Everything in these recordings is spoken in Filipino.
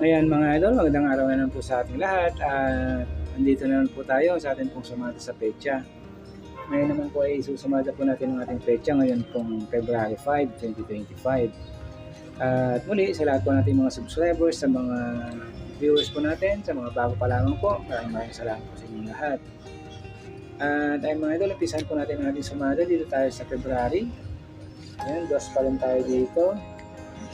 Ayan mga idol, magandang araw na naman po sa ating lahat at andito na naman po tayo sa ating pong sumada sa pecha. Ngayon naman po ay susumada po natin ang ating pecha ngayon pong February 5, 2025. At muli sa lahat po nating mga subscribers, sa mga viewers po natin, sa mga bago pa lamang po, maraming maraming salamat po sa inyong lahat. At ay mga idol, umpisahan po natin ang ating sumada dito tayo sa February. Ayan, dos pa rin tayo dito.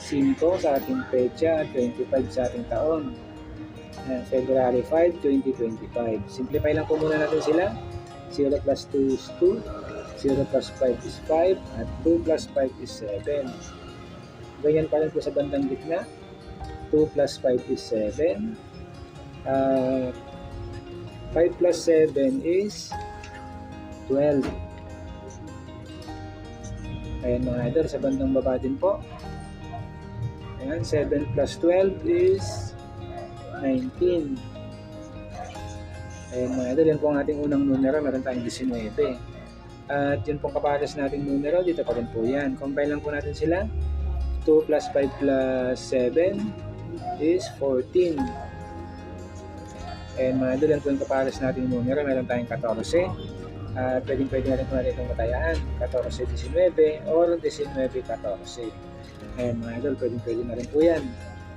5 sa ating pecha, 25 sa ating taon. Ayan, February 5, 2025. Simplify lang po muna natin sila. 0 plus 2 is 2, 0 plus 5 is 5, at 2 plus 5 is 7. Ganyan pa rin po sa bandang gitna. 2 plus 5 is 7. Uh, 5 plus 7 is 12. Ayan mga idol, sa bandang baba din po. Ayan, 7 plus 12 is 19. Ayan mga idol, yan po ang ating unang numero. Meron tayong 19. At yun pong kapares nating numero, dito pa rin po yan. Combine lang po natin sila. 2 plus 5 plus 7 is 14. Ayan mga idol, yan po yung kapares nating numero. Meron tayong 14. At pwedeng pwede na rin po natin itong matayaan. 14-19 or 19-14. Ayan mga idol, pwedeng pwede na rin po yan.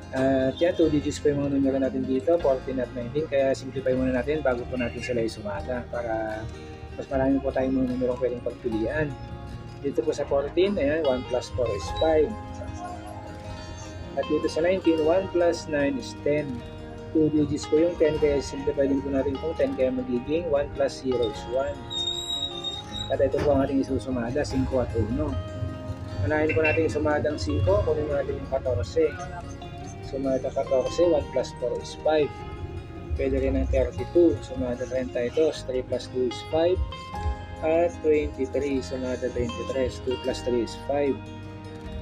At yan, 2 digits po yung mga numero natin dito, 14 at 19. Kaya simplify muna natin bago po natin sila isumada para mas marami po tayong mga numero pwedeng pagpilian. Dito po sa 14, ayan, 1 plus 4 is 5. At dito sa 19, 1 plus 9 is 10. 2 digits po yung 10, kaya simplify din po natin itong 10, kaya magiging 1 plus 0 is 1. At ito po ang ating isusumada, 5 at 1. Unahin po natin yung sumadang 5, kunin natin yung 14. Sumada 14, 1 plus 4 is 5. Pwede rin ang 32, sumada 32, 3 plus 2 is 5. At 23, sumada 23, 2 plus 3 is 5.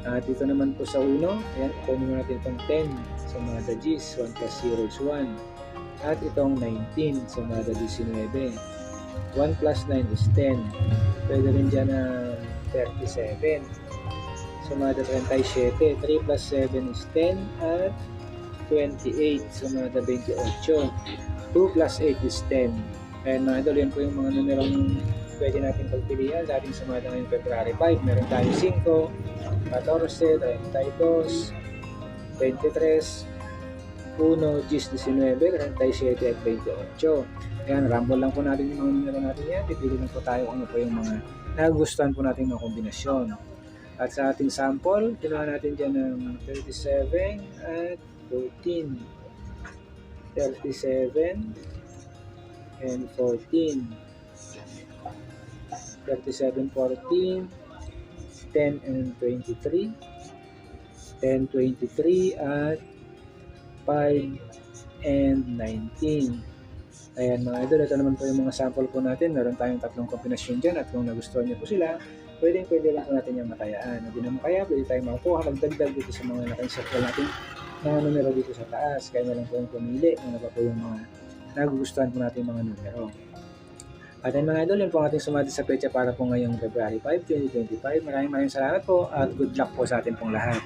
At dito naman po sa 1, ayan, kunin natin itong 10, sumada G's, 1 plus 0 is 1. At itong 19, sumada 19. 1 plus 9 is 10. Pwede rin dyan na 37 sumada 37. 3 plus 7 is 10 at 28. Sumada 28. 2 plus 8 is 10. Ayan mga idol, yan po yung mga numerong pwede natin pagpilian sa ating sumada ngayong February 5. Meron tayo 5, 14, 32, 23, 1, 19, 37 at 28. Ayan, rumble lang po natin yung mga numero natin yan. Pipili lang po tayo kung ano po yung mga nagustuhan po natin mga kombinasyon. At sa ating sample, kinuha natin dyan ng 37 at 14. 37 and 14. 37, 14, 10 and 23. 10, 23 at 5 and 19. Ayan mga idol, ito naman po yung mga sample po natin. Meron tayong tatlong kombinasyon dyan at kung nagustuhan niyo po sila, pwedeng pwede lang natin yung matayaan. Hindi naman kaya, pwede tayong makuha, magdagdag dito sa mga naka-circle natin mga numero dito sa taas. Kaya na lang po yung pumili kung ano pa po yung mga nagugustuhan po natin mga numero. At ayun mga idol, yun po ang ating sumati sa pecha para po ngayong February 5, 2025. Maraming maraming salamat po at good luck po sa atin pong lahat.